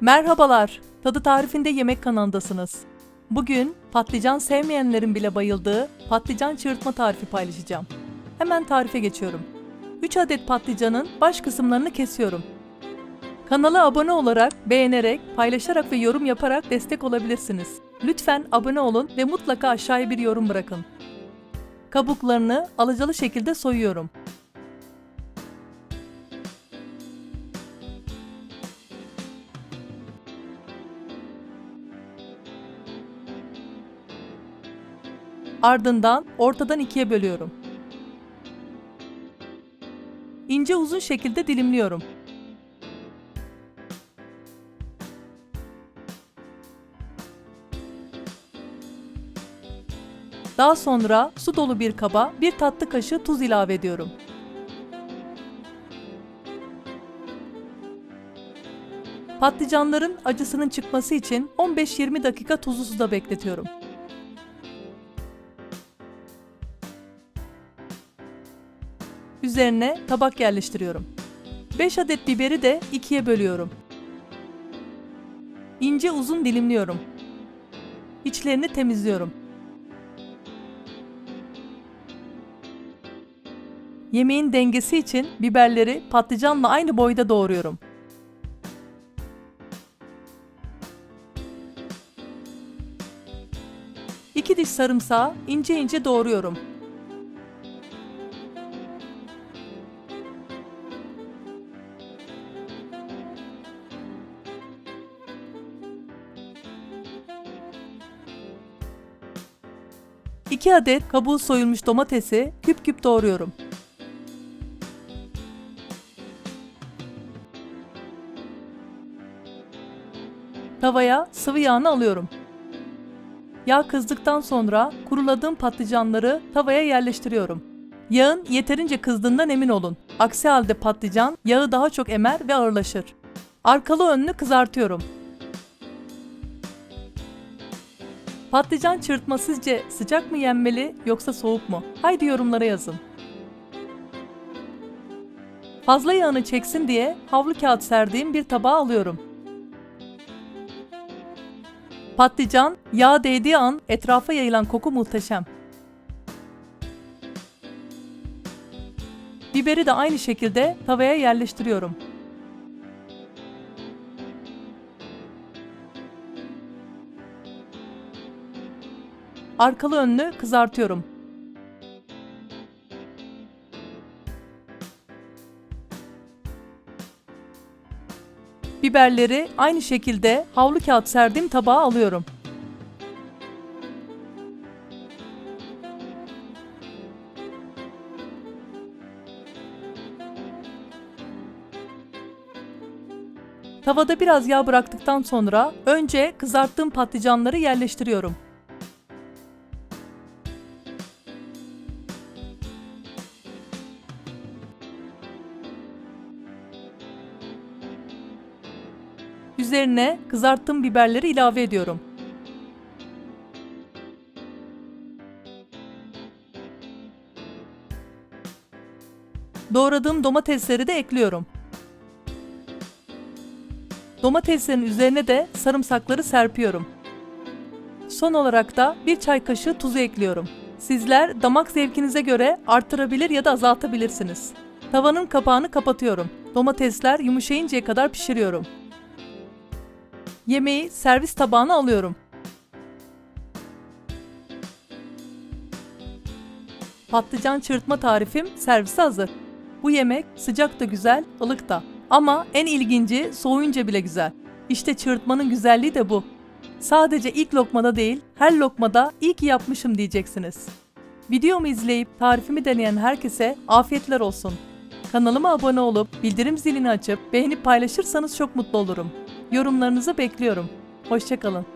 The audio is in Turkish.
Merhabalar, Tadı Tarifinde Yemek kanalındasınız. Bugün patlıcan sevmeyenlerin bile bayıldığı patlıcan çığırtma tarifi paylaşacağım. Hemen tarife geçiyorum. 3 adet patlıcanın baş kısımlarını kesiyorum. Kanala abone olarak, beğenerek, paylaşarak ve yorum yaparak destek olabilirsiniz. Lütfen abone olun ve mutlaka aşağıya bir yorum bırakın. Kabuklarını alacalı şekilde soyuyorum. Ardından ortadan ikiye bölüyorum. İnce uzun şekilde dilimliyorum. Daha sonra su dolu bir kaba bir tatlı kaşığı tuz ilave ediyorum. Patlıcanların acısının çıkması için 15-20 dakika tuzlu suda bekletiyorum. Üzerine tabak yerleştiriyorum. 5 adet biberi de ikiye bölüyorum. İnce uzun dilimliyorum. İçlerini temizliyorum. Yemeğin dengesi için biberleri patlıcanla aynı boyda doğruyorum. İki diş sarımsağı ince ince doğruyorum. İki adet kabuğu soyulmuş domatesi küp küp doğruyorum. Tavaya sıvı yağını alıyorum. Yağ kızdıktan sonra kuruladığım patlıcanları tavaya yerleştiriyorum. Yağın yeterince kızdığından emin olun. Aksi halde patlıcan yağı daha çok emer ve ağırlaşır. Arkalı önlü kızartıyorum. Patlıcan çırpma sizce sıcak mı yenmeli yoksa soğuk mu? Haydi yorumlara yazın. Fazla yağını çeksin diye havlu kağıt serdiğim bir tabağa alıyorum. Patlıcan yağ değdiği an etrafa yayılan koku muhteşem. Biberi de aynı şekilde tavaya yerleştiriyorum. Arkalı önlü kızartıyorum. Biberleri aynı şekilde havlu kağıt serdiğim tabağa alıyorum. Tavada biraz yağ bıraktıktan sonra önce kızarttığım patlıcanları yerleştiriyorum. Üzerine kızarttığım biberleri ilave ediyorum. Doğradığım domatesleri de ekliyorum. Domateslerin üzerine de sarımsakları serpiyorum. Son olarak da bir çay kaşığı tuzu ekliyorum. Sizler damak zevkinize göre artırabilir ya da azaltabilirsiniz. Tavanın kapağını kapatıyorum. Domatesler yumuşayıncaya kadar pişiriyorum. Yemeği servis tabağına alıyorum. Patlıcan çırpma tarifim servise hazır. Bu yemek sıcak da güzel, ılık da. Ama en ilginci soğuyunca bile güzel. İşte çırpmanın güzelliği de bu. Sadece ilk lokmada değil, her lokmada iyi ki yapmışım diyeceksiniz. Videomu izleyip tarifimi deneyen herkese afiyetler olsun. Kanalıma abone olup bildirim zilini açıp beğenip paylaşırsanız çok mutlu olurum. Yorumlarınızı bekliyorum. Hoşçakalın.